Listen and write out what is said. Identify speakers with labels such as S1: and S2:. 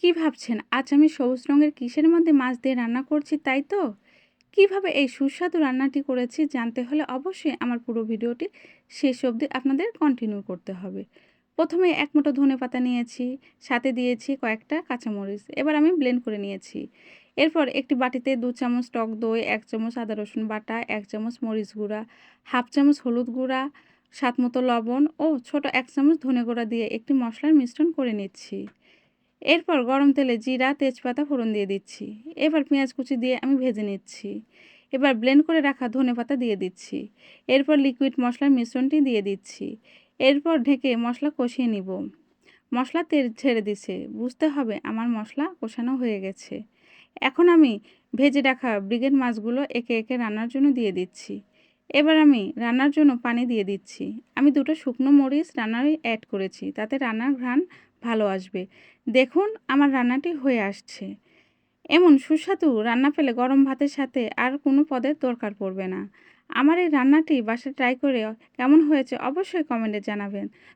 S1: কি ভাবছেন? আজ আমি সবুজ রঙের কিসের মধ্যে মাছ দিয়ে রান্না করছি, তাই তো? কীভাবে এই সুস্বাদু রান্নাটি করেছি জানতে হলে অবশ্যই আমার পুরো ভিডিওটি শেষ অবধি আপনাদের কন্টিনিউ করতে হবে। প্রথমে এক মুঠো ধনে পাতা নিয়েছি, সাথে দিয়েছি কয়েকটা কাঁচামরিচ, এবার আমি ব্লেন্ড করে নিয়েছি। এরপর একটি বাটিতে দু চামচ টক দই, এক চামচ আদা রসুন বাটা, এক চামচ মরিচ গুঁড়া, হাফ চামচ হলুদ গুঁড়া, স্বাদ মতো লবণ ও ছোট এক চামচ ধনে গুঁড়া দিয়ে একটি মশলার মিশ্রণ করে নিচ্ছি। এরপর গরম তেলে জিরা, তেজপাতা ফোড়ন দিয়ে দিচ্ছি। এবার পেঁয়াজ কুচি দিয়ে আমি ভেজে নিচ্ছি। এবার ব্লেন্ড করে রাখা ধনে পাতা দিয়ে দিচ্ছি। এরপর লিকুইড মশলার মিশ্রণটি দিয়ে দিচ্ছি। এরপর ঢেকে মশলা কষিয়ে নিব। মশলা তেল ছেড়ে দিছে। বুঝতে হবে আমার মশলা কষানো হয়ে গেছে। এখন আমি ভেজে রাখা ব্রিগেড মাছগুলো একে একে রান্নার জন্য দিয়ে দিচ্ছি। এবার আমি রান্নার জন্য পানি দিয়ে দিচ্ছি। আমি দুটো শুকনো মরিচ রান্নায় অ্যাড করেছি। তাতে রান্নার ঘ্রাণ ভালো আসবে। দেখুন, আমার রান্নাটি হয়ে আসছে। এমন সুস্বাদু রান্না পেলে গরম ভাতের সাথে আর কোনো পদের দরকার পড়বে না। আমার এই রান্নাটি বাসায় ট্রাই করে কেমন হয়েছে অবশ্যই কমেন্টে জানাবেন।